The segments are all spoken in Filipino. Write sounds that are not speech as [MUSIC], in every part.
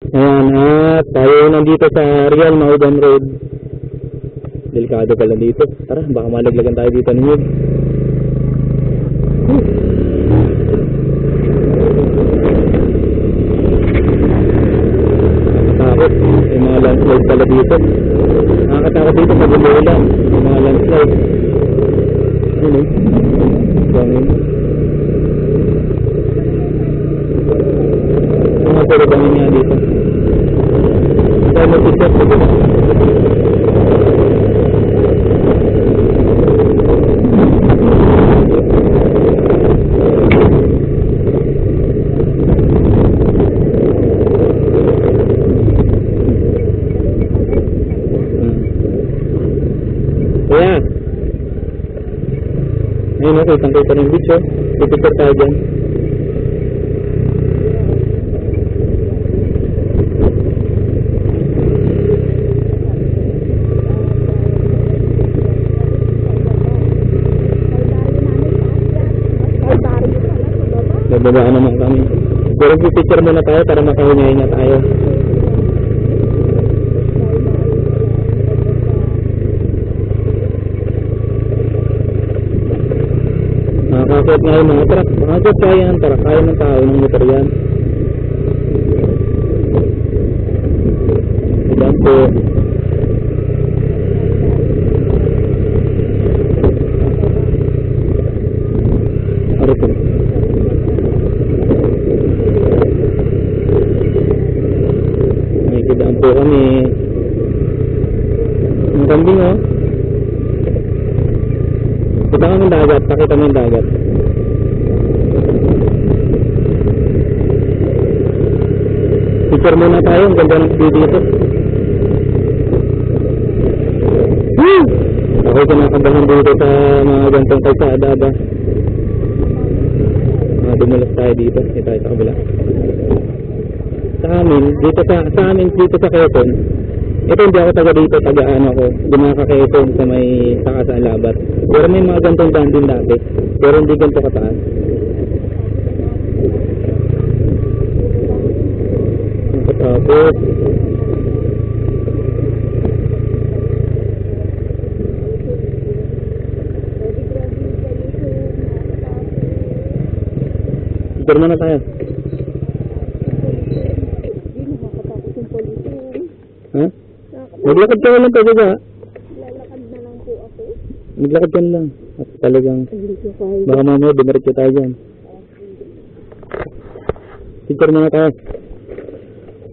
Ayan, at tayo nandito sa Real Maudan Road. Delikado pala dito. Tara, baka malaglagan tayo dito ng yun. Takot. May mga landslide pala dito. Nakakatakot dito pag umuulan. May mga landslide. Ano? Bangin. Mga puro bangin nga dito. Tayo mo picture sa dito. Kaya, ayun o, kitang kita ng beach o. Pipicture tayo dyan. Bababaan naman kami. Pero pipicture muna tayo para makahinay na tayo. Nakakakot nga yung mga truck. Makakot kaya ng truck. Kaya ng tao ng motor yan. Ilan po. Ano po? May kidaan po kami. Ang kambing oh. Kita kami ng dagat, pakita mo yung dagat. Picture muna tayo, ang ganda ng view dito. Woo! Ako kinakabahan dito sa mga gantong kalsada ba. Ah, dumulas tayo dito, dito tayo sa kabila. Sa amin, dito sa, sa amin dito sa Quezon, ito hindi ako taga dito, taga ano ako, dumaka Quezon sa may saka sa Alabat. Pero may mga gantong daan din dati, pero hindi ganito kataas. Nakatakot. Picture muna tayo. Ha? Nakaka- Maglakad ka lang tayo ba? Lalakad na lang po ako. Maglakad ka lang. At talagang, baka mamaya dumiretso tayo dyan. Picture muna tayo.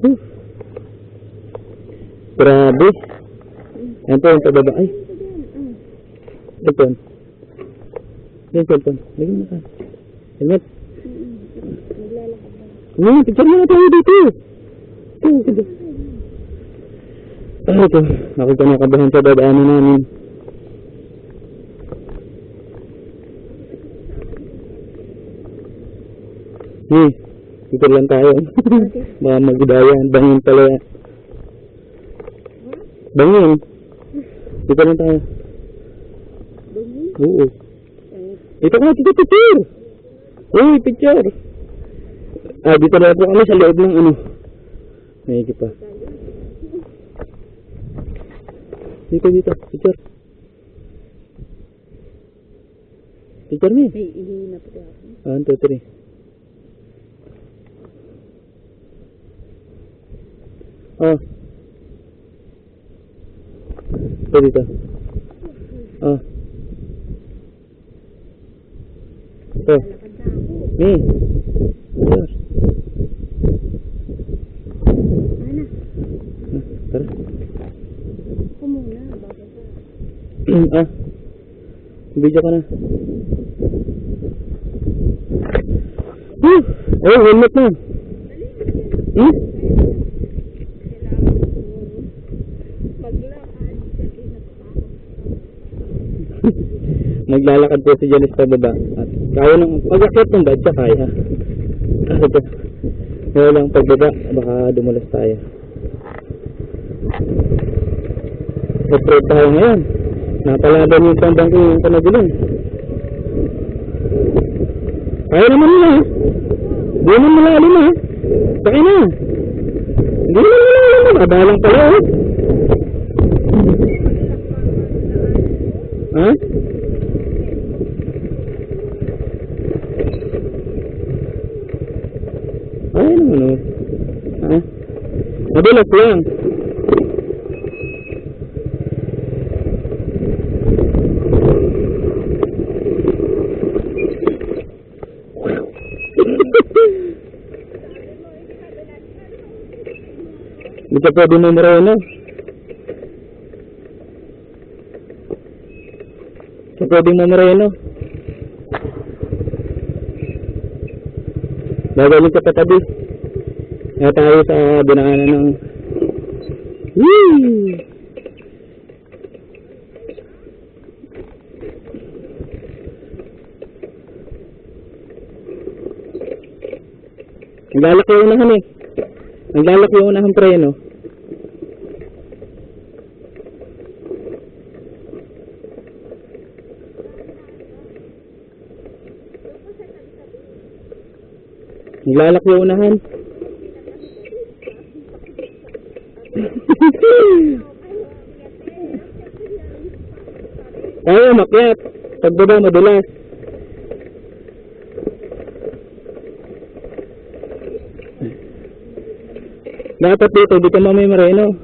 Huh. Grabe. Ayan po yung pababa. Ay, cellphone. Yan cellphone. Lagyan mo ka. Helmet. Na. Ano, picture muna tayo dito. Ito, ito. Ay, ito. Ako ka nakabahan sa dadaanan namin. Nih, kita lihat lantayan. Mga magdayan, bangin pala yan. Bangin. Kita lihat tayo. Bangin? Oo. Ito ka, kita picture. Uy, picture. Ah, dito na po kami sa loob ng ano. kita kita Dito, dito. Picture. Picture ni? Ay, hindi na po ako. Ah. Pwede ka. Ah. Eh. Mi. Ayos. Tara. Kumuna. ah. Video na. Woo! Oh, helmet na. Hmm? Naglalakad po si Janice pa baba. At kaya nang pag-akit ng badya kaya. Ah, ito. Kaya lang pagbaba, baka dumulas tayo. Off-road tayo ngayon. Napalaban yung tambang ko yung panagulong. Kaya naman nila. Di naman malalim ha. Sakay na. Hindi naman wala naman. Abalang pala oh. Ha? Ay naman oh. Ha? Madulas lang. Hindi ka pwede mo mareno. Hindi ka pwede mo mareno. Gagaling ka patabi. Kaya tayo sa dinaanan ng... Whee! Naglalaki yung unahan eh. Naglalaki yung unahan preno. Naglalaki yung unahan. Kaya makyat. Pagbaba madulas. Dapat dito, di ka mamay mareno.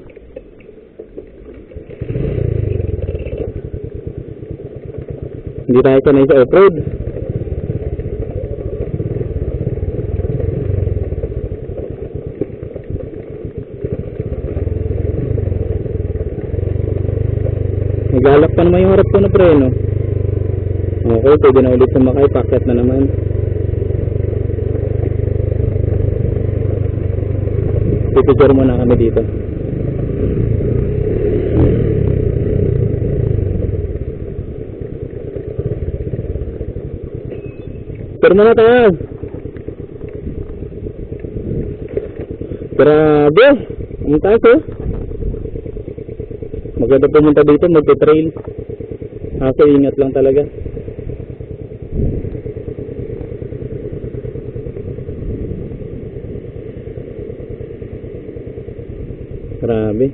Hindi tayo sanay sa off-road. Pa naman yung harap ko na preno. Okay, pwede na ulit sumakay. Packet na naman. Pipicture muna kami dito. Pero na tayo. Grabe. Ang taas oh. Maganda pumunta dito, magte-trail. Kaso ingat lang talaga. Grabe.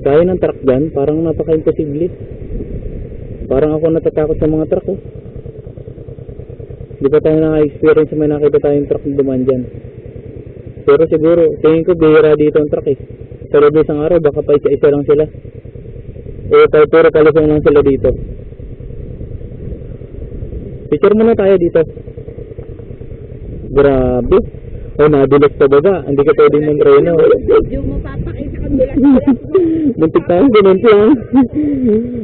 Kaya ng truck dyan, parang napaka-imposible. Parang ako natatakot sa mga truck oh. Di pa tayo naka-experience may nakita tayong truck na dumaan dyan. Pero siguro, tingin ko bihira dito ang truck eh. Pero isang araw, baka pa isa-isa lang sila. Eh, tayo puro kalusong lang sila dito. Picture muna tayo dito. Grabe. Oh, nadulas sa baba. Hindi ka pwedeng mantreno. Medyo mapapakita kang bilas-bilas mo. Buntik [LAUGHS] tayo, ganun lang.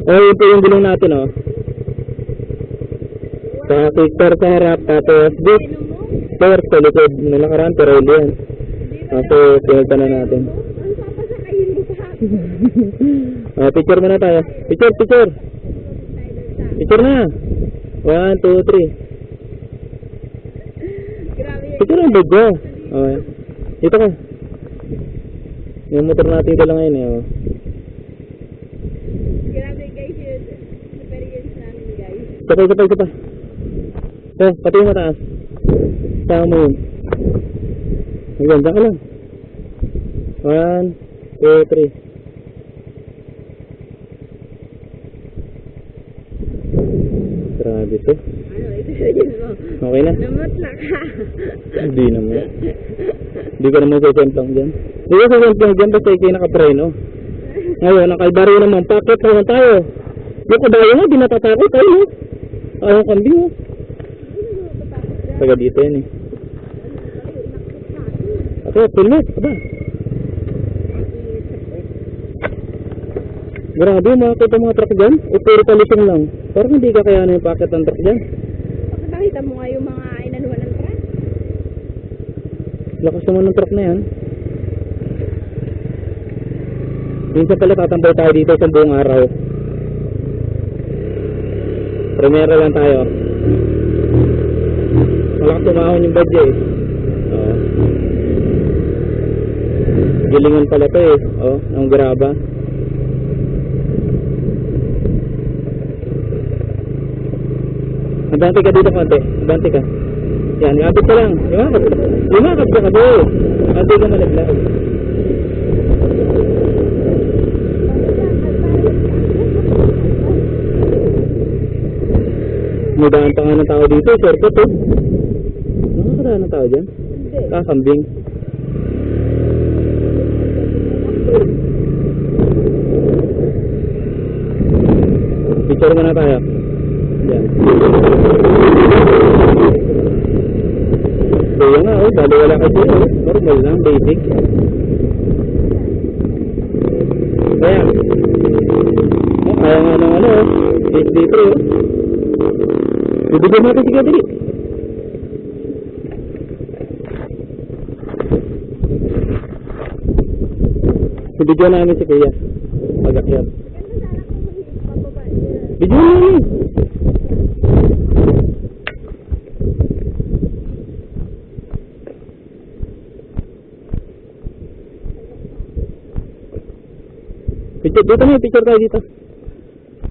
oh, ito yung gulong natin, oh. Sa kickstart sa harap, tapos boot. Mo? Start sa likod. Nalakaraan, pero hindi yan. Tapos, pinagta na natin. Ang papasakayin mo pa. [LAUGHS] Ah, picture muna tayo. Picture, picture. Picture na. One, two, three. Grabe yun. Picture ang video. Okay. Dito ka. Yung motor natin dala ngayon eh. Oh. Grabe guys yun. Experience namin guys. Kapay, kapay, kapay. Eh, pati yung mataas. Tama mo yun. Hanggang, dyan ka lang. One, two, three. Grabe to. Ano, experience mo. Okay na? Namutla ka. Hindi naman. Hindi ko naman sasemplang dyan. Hindi ko sasemplang dyan basta ikay nakapreno. Ngayon, nakaibaryo naman. Packet naman tayo. Yung kabayo nga, di natatakot. Ayun, no? Ayaw kambing, oh. Taga dito yan, eh. Ako, pilot. Aba. Grabe, makakita mga truck dyan. O puro kalisong lang. Parang hindi kakayanin yung packet ng truck dyan. Nakita mo nga yung mga inanuhan ng truck. Lakas naman ng truck na yan. Minsan pala tatambay tayo dito sa buong araw. Primera lang tayo. Malakas tumahon yung badya eh. Oo. Gilingan pala to eh. Oh, ang graba. Ibante ka dito konti. Ibante ka. Yan, iabot ka lang. Lumakad ka. Lumakad ka ka doon. Hindi ka malaglag. Nadaan pa nga ng tao dito, sir. Kapag. Nakakadaan ng tao dyan? Hindi. Ah, kambing. Picture mo na tayo. Kaya nga oh, bali wala kasi oh. Normal lang, basic. Kaya. Oh, kaya nga ng ano oh. HD3 oh. Bibigyan natin si Gadri. Bibigyan namin si Kuya. Pag-akyat. Ganda sana kung pababa niya. Bigyan namin. Picture dito na, picture tayo dito.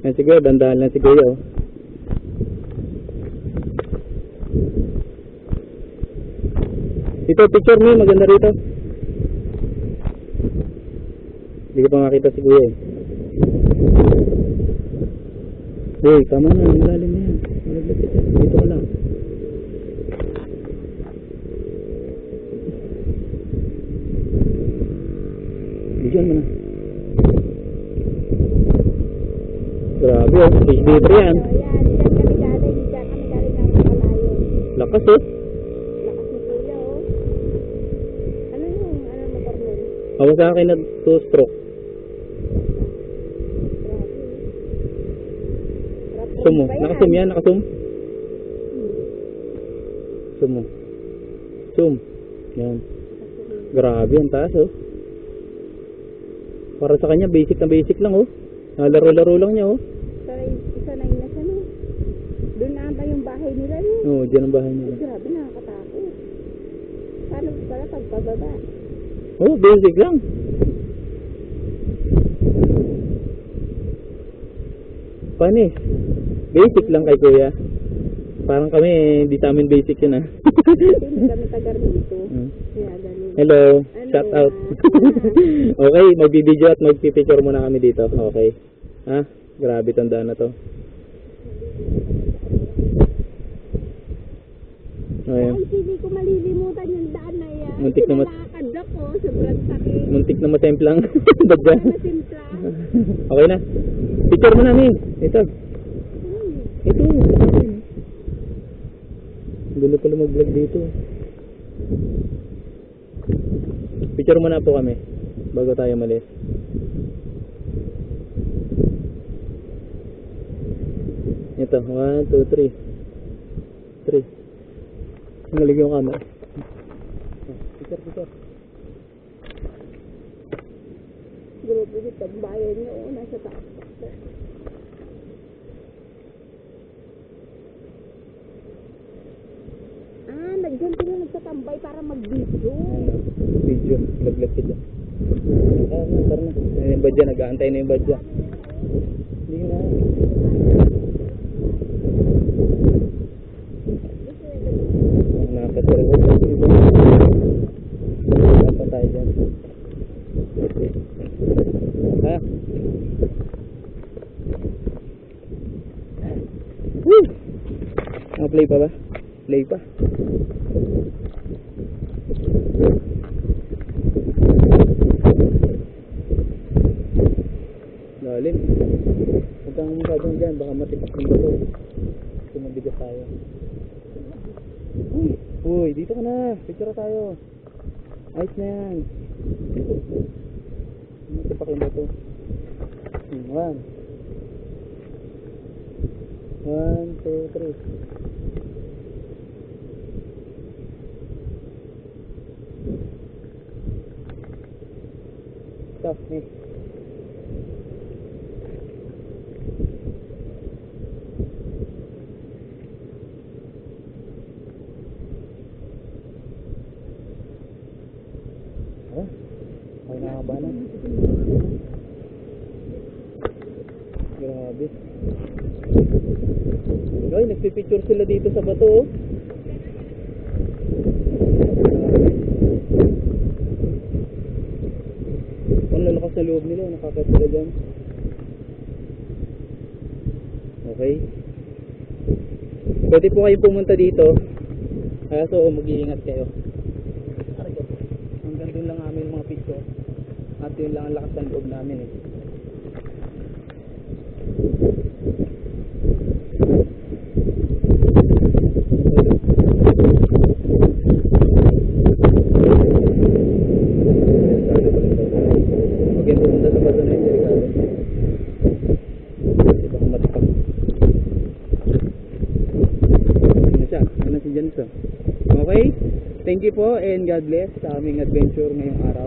Yan si Kuya, dandahan lang si Kuya oh. Ito, picture mo, maganda rito. Hindi ko pa makita si Kuya eh. Uy, tama na, malalim na yan. Malaglag. Dito ka lang. Bigyan mo na. Grabe oh, HD3 yan. So, yan. Diyan kami galing. Diyan kami galing ng makalayo. Lakas oh. Lakas ni kuya, oh. Ano yung, ano motor nun? Ako sa akin na two stroke. Grabe. Sarap Zoom mo. pa yan. Nakasum yan, nakasum. Hmm. Zoom mo. Zoom. Yan. Grabe ang taas oh. Para sa kanya basic na basic lang oh. Nalaro-laro lang niya oh. Sanay, sanay na siya, no? Doon na ata yung bahay nila, no? Oo, oh, dyan ang bahay Ay, niya. grabe, nakakatakot. Paano pala pagpababa? Oh, basic lang. Paano eh? Basic lang kay kuya. Parang kami, hindi sa amin basic yun ah. Hindi kami taga rito. [LAUGHS] Mm. Kaya ganun. Hello, Ano shout out. [LAUGHS] okay, magbibideo at magpipicture muna kami dito. Okay. Ha? Grabe tandaan na to. Ayun. Ay, hindi ko malilimutan yung daan na yan. Muntik na mat- Sinalakad ako, sobrang sakit. Muntik na matemplang. Badya. Nasimpla. Okay na. Picture mo na, Mi. Ito. Hmm. Ito. Gulo pala mag-vlog dito. Picture mo na po kami. Bago tayo malis. Ito. 1, 2, 3. 3. Ngalig yung camera. Picture, picture. Grupo dito, ang bayan niyo, oh, nasa taas. Ah, nagdyan sila nagtatambay para mag-video. Video. Laglag dyan. Ah, na, tara na. Eh, yung badya. Nag-aantay na yung badya. Hindi na. Ang nasa turbo. Dapat tayo dyan. Ha? Woo! Naka-play pa ba? Play pa. Lalim. Huwag kang masyadong dyan, baka matipak yung bato. Tumabigas tayo. Uy, uy, dito ka na. Picture tayo. Ayos na yan. Yung bato. Hmm, One. Two, three. Stop, eh. Nagpipicture sila dito sa bato. Oh. Ano na sa loob nila, nakakatira dyan. Okay. Pwede po kayo pumunta dito. Kaya so, oh, mag-iingat kayo. Hanggang doon lang namin mga picture. At yun lang ang lakas ng loob namin eh. Thank you po and God bless sa aming adventure ngayong araw.